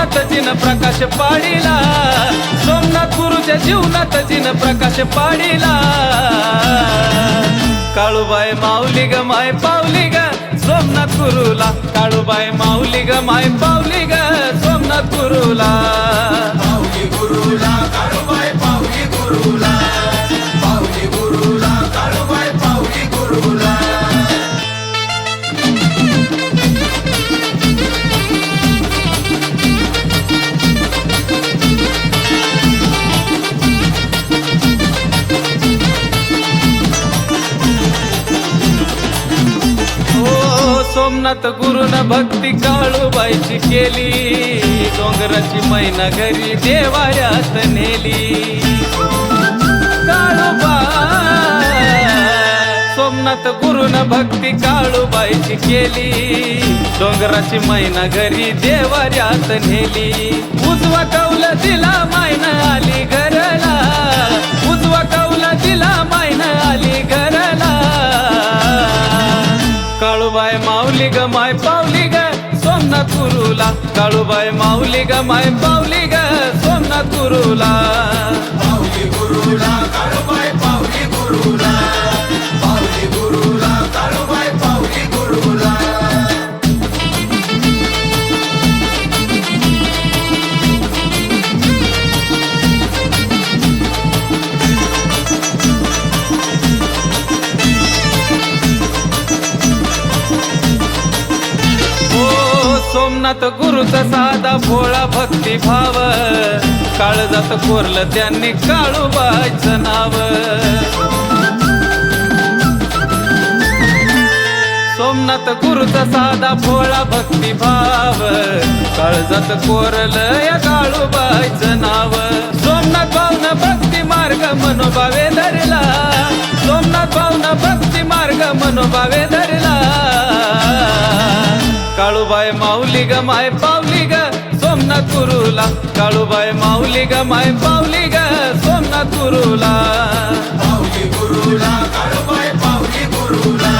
जीवनात जिन प्रकाश पाडिला सोमनाथ गुरुच्या जीवनात जिन प्रकाश पाडिला. काळूबाई माऊली ग माय पावली ग सोमनाथ गुरुला. काळूबाई माऊली ग माय पावली ग सोमनाथ गुरुला. सोमनाथ गुरुन भक्ती काळूबाईची केली. डोंगराची मैना घरी देवाऱ्यात नेली. काळूबाई सोमनाथ गुरुन भक्ती काळूबाईची केली. डोंगराची मैना घरी देवाऱ्यात नेली. उजवा कौल दिला मैना. सोमनाथ गुरुला काळूबाई माऊली ग माय पावली ग सोमनाथ गुरुला पावली गुरुला काळूबाई सोमनाथ गुरुचा साधा भोळा भक्ती भाव. काळजात कोरलं त्यांनी काळूबाईचं नाव. सोमनाथ गुरुचा साधा भोळा भक्ती भाव. काळजात कोरलं या काळूबाईचं नाव. सोमनाथ भावना भक्ती मार्ग मनोभावे धरला. सोमनाथ भावना भक्ती मार्ग मनोभावे धरला. काळूबाई माऊली ग माय पावली ग सोमनाथ गुरुला काळूबाई माऊली ग माय पावली ग सोमनाथ गुरुला पावली गुरुला काळूबाई पावली गुरुला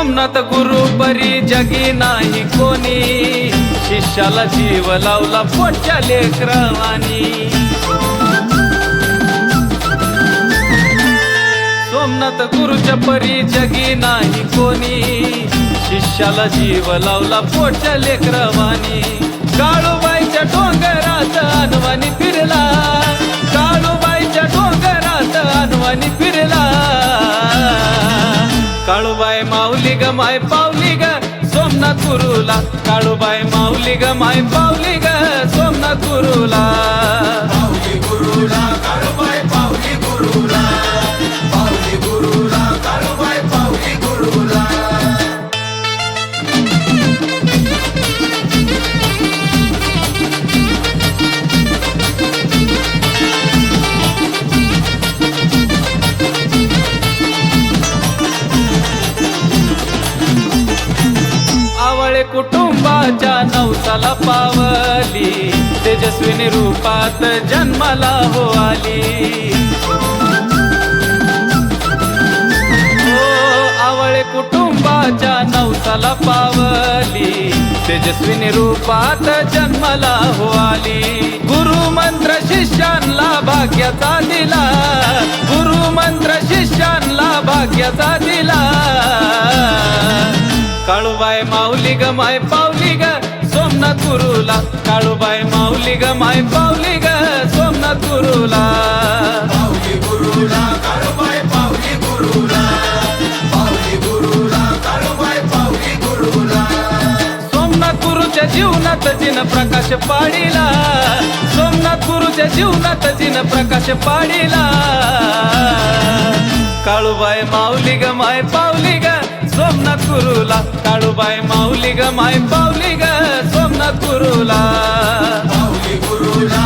सोमनाथ गुरु परी जगी नाही कोणी. शिष्याला जीव लावला पोटच्या लेकरवानी सोमनाथ गुरुच्या परी जगी नाही कोणी. शिष्याला जीव लावला पोटच्या लेकरवानी माऊली ग माय पावली ग सोमनाथ गुरुला काळूबाई माऊली ग माय पावली ग सोमनाथ गुरुला गुरुला कुटुंबाच्या नवसाला पावली. तेजस्विनी रूपात जन्माला हो आली हो आवळे कुटुंबाच्या नवसाला पावली. तेजस्विनी रूपात जन्माला हो आली गुरु मंत्र शिष्यांना भाग्याचा दिला. गुरु मंत्र शिष्यांना भाग्याचा दिला. काळूबाई माऊली ग माय पावली ग सोमनाथ गुरुला काळूबाई माऊली ग माय पावली ग सोमनाथ गुरुला पावली गुरुला काळूबाई पावली गुरुला पावली गुरुला काळूबाई पावली गुरुला सोमनाथ गुरुच्या जीवनात जिन प्रकाश पाडिला. सोमनाथ गुरुच्या जीवनात जिन प्रकाश पाडिला. काळूबाई माऊली ग माय पावली ग सोमनाथ गुरुला काळूबाई माऊली ग माय पावली ग सोमनाथ गुरुला माऊली गुरुला